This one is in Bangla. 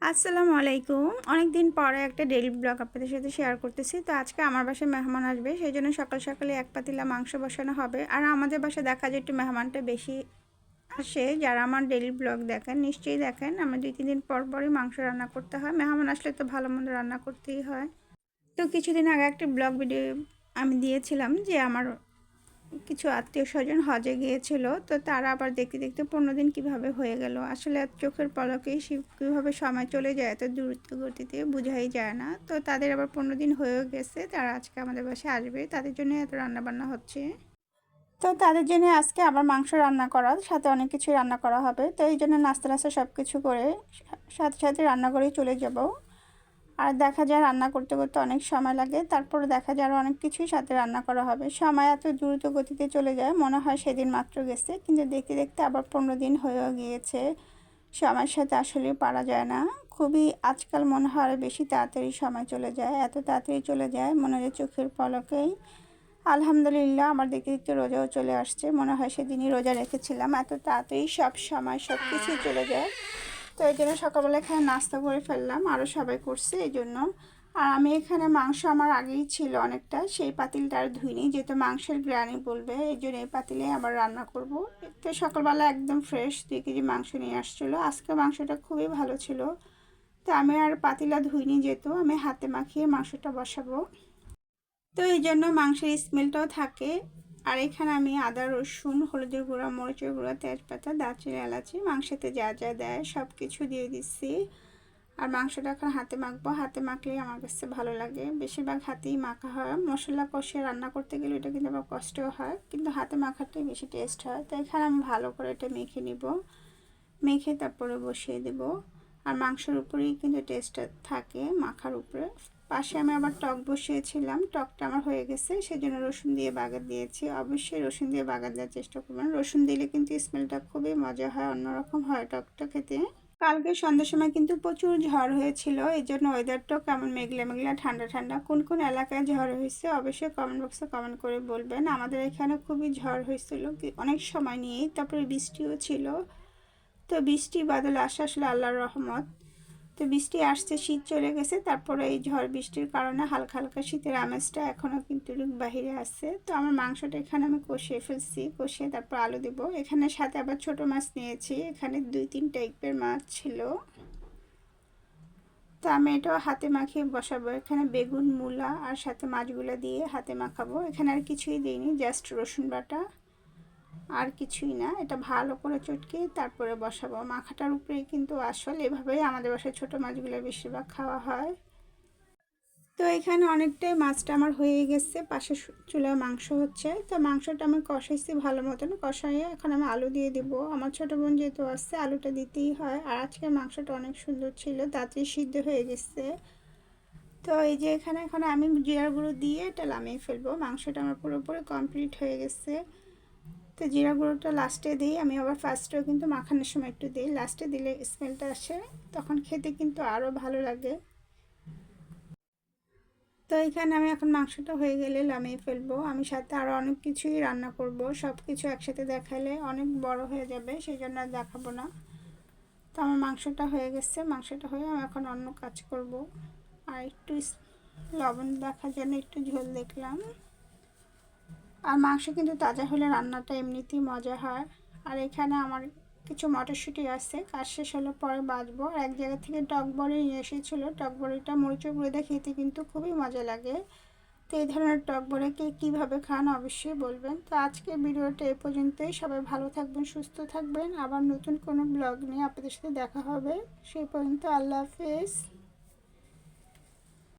আসসালামু আলাইকুম। অনেক দিন পরে একটা ডেলি ব্লগ আপনাদের সাথে শেয়ার করতেছি। তো আজকে আমার বাসায় মেহমান আসবে, সেই জন্য সকাল সকালে এক পাতিলা মাংস বসানো হবে। আর আমাদের বাসায় দেখা যায় একটু মেহমানটা বেশি আসে, যারা আমার ডেলি ব্লগ দেখেন, নিশ্চয়ই দেখেন। আমার দুই, তিন দিন পর পরই মাংস রান্না করতে হয়। মেহমান আসলে তো ভালো মন্দ রান্না করতেই হয়। তো কিছুদিন আগে একটা ব্লগ ভিডিও আমি দিয়েছিলাম যে আমার কিছু আত্মীয় স্বজন হজে গিয়েছিল, তো তারা আবার দেখতে দেখতে পনেরো দিন কীভাবে হয়ে গেল। আসলে চোখের পলকেই কীভাবে সময় চলে যায় এত দ্রুত গতিতে বোঝাই যায় না। তো তাদের আবার পনেরো দিন হয়েও গেছে, তারা আজকে আমাদের বাসায় আসবে। তাদের জন্য এত রান্নাবান্না হচ্ছে। তো তাদের জন্য আজকে আবার মাংস রান্না করা সাথে অনেক কিছু রান্না করা হবে। তো এই জন্য নাস্তা নাস্তা সব কিছু করে সাথে সাথে রান্না করেই চলে যাব। আর দেখা যায় রান্না করতে করতে অনেক সময় লাগে। তারপরে দেখা যায় অনেক কিছুই সাথে রান্না করা হবে। সময় এত দ্রুত গতিতে চলে যায়, মনে হয় সেদিন মাত্র গেছে। কিন্তু দেখতে দেখতে আবার পনেরো দিন হয়েও গিয়েছে। সময়ের সাথে আসলে পারা যায় না। খুবই আজকাল মনে হয় আরও বেশি তাড়াতাড়ি সময় চলে যায়। এত তাড়াতাড়ি চলে যায়, মনে হয় চোখের পলকেই। আলহামদুলিল্লাহ, আমার দেখতে দেখতে রোজাও চলে আসছে। মনে হয় সেদিনই রোজা রেখেছিলাম। এত তাড়াতাড়ি সব সময় সব কিছুই চলে যায়। তো এই জন্য সকালবেলা এখানে নাস্তা করে ফেললাম আরও সবাই করছে এই জন্য। আর আমি এখানে মাংস আমার আগেই ছিল অনেকটা, সেই পাতিলটা আর ধুইনি, যেহেতু মাংসের গ্রানি বলবে, এই জন্য এই পাতিলে আবার রান্না করব। তো সকালবেলা একদম ফ্রেশ দুই কেজি মাংস নিয়ে আসছিল, আজকে মাংসটা খুবই ভালো ছিল। তো আমি আর পাতিলা ধুইনি যেহেতু, আমি হাতে মাখিয়ে মাংসটা বসাবো। তো এই জন্য মাংসের স্মেলটাও থাকে। আর এখানে আমি আদা, রসুন, হলুদের গুঁড়া, মরিচের গুঁড়া, তেজপাতা, দারচিনি, এলাচি, মাংসতে যা যা দেয় সব কিছু দিয়ে দিচ্ছি। আর মাংসটা এখন হাতে মাখবো। হাতে মাখলেই আমার কাছে ভালো লাগে। বেশিরভাগ হাতেই মাখা হয়। মশলা কষিয়ে রান্না করতে গেলে এটা কিন্তু আবার কষ্টও হয়, কিন্তু হাতে মাখাটাই বেশি টেস্ট হয়। তো এখানে আমি ভালো করে এটা মেখে নিব। মেখে তারপরে বসিয়ে দেব। আর মাংসের উপরেই কিন্তু টেস্টটা থাকে মাখার উপরে। পাশে আমি আবার টক বসিয়েছিলাম, টকটা আমার হয়ে গেছে, সেজন্য রসুন দিয়ে বাগার দিয়েছি। অবশ্যই রসুন দিয়ে বাগার দেওয়ার চেষ্টা করবেন। রসুন দিলে কিন্তু স্মেলটা খুবই মজা হয়, অন্যরকম হয় টকটা খেতে। কালকে সন্ধ্যার সময় কিন্তু প্রচুর ঝড় হয়েছিল এই জন্য ওয়েদারটাও কেমন মেঘলা মেঘলা, ঠান্ডা ঠান্ডা, কোন কোন এলাকায় ঝড় হয়েছে অবশ্যই কমেন্ট বক্সে কমেন্ট করে বলবেন। আমাদের এখানে খুবই ঝড় হয়েছিল অনেক সময় নিয়েই, তারপরে বৃষ্টিও ছিল। তো বৃষ্টি বাদল আসা আসলে আল্লাহর রহমত। তো বৃষ্টি আসছে, শীত চলে গেছে, তারপরে এই ঝড় বৃষ্টির কারণে হালকা হালকা শীতের আমেজটা এখনও কিন্তু বাহিরে আছে। তো আমার মাংসটা এখানে আমি কষিয়ে ফেলছি, কষিয়ে তারপর আলু দেবো। এখানে সাথে আবার ছোট মাছ নিয়েছি, এখানে দুই তিন টাইপের মাছ ছিল। তো আমি এটাও হাতে মাখিয়ে বসাবো। এখানে বেগুন, মূলা আর সাথে মাছগুলো দিয়ে হাতে মাখাবো। এখানে আর কিছুই দিইনি জাস্ট রসুন বাটা। আর কিছুই না। এটা ভালো করে চটকে তারপরে বসাবো। মাখাটার উপরেই কিন্তু আসল এভাবেই আমাদের বাসায় ছোটো মাছগুলো বেশিরভাগ খাওয়া হয়। তো এখানে অনেকটাই মাছটা আমার হয়ে গেছে। পাশে চুলায় মাংস হচ্ছে। তো মাংসটা আমি কষাইছি ভালো মতন। কষাইয়ে এখন আমি আলু দিয়ে দিব। আমার ছোটো বোন যেহেতু আসছে, আলুটা দিতেই হয়। আর আজকের মাংসটা অনেক সুন্দর ছিল। তাড়াতাড়ি সিদ্ধ হয়ে গেছে। তো এই যে এখানে এখন আমি জিরার গুঁড়ো দিয়ে এটা নামিয়ে ফেলব। মাংসটা আমার পুরোপুরি কমপ্লিট হয়ে গেছে। তো জিরা গুঁড়োটা লাস্টে দিই। আমি আবার ফার্স্টেও কিন্তু মাখানোর সময় একটু দিই। লাস্টে দিলে স্মেলটা আসে। তখন খেতে কিন্তু আরও ভালো লাগে। তো এখানে আমি এখন মাংসটা হয়ে গেলে নামিয়ে ফেলব। আমি সাথে আরও অনেক কিছুই রান্না করব। সব কিছু একসাথে দেখালে অনেক বড় হয়ে যাবে সেই জন্য আর দেখাবো না। তো আমার মাংসটা হয়ে গেছে। মাংসটা হয়ে আমি এখন অন্য কাজ করব। আর একটু লবণ দেখার জন্য একটু ঝোল দেখলাম। আর মাংস কিন্তু তাজা হলে রান্নাটা এমনিতেই মজা হয়। আর এখানে আমার কিছু মটরশুঁটি আছে, কাজ শেষ হলে পরে বাজবো আর এক জায়গা থেকে টক বড়ি নিয়ে এসেছিল, টক বড়িটা মরিচের গুঁড়োতে খেতে কিন্তু খুবই মজা লাগে। তো এই ধরনের টক বড়িকে কীভাবে খান অবশ্যই বলবেন। তো আজকে ভিডিওটা এ পর্যন্তই। সবাই ভালো থাকবেন, সুস্থ থাকবেন। আবার নতুন কোনো ব্লগ নিয়ে আপনাদের সাথে দেখা হবে। সেই পর্যন্ত আল্লাহ হাফেজ।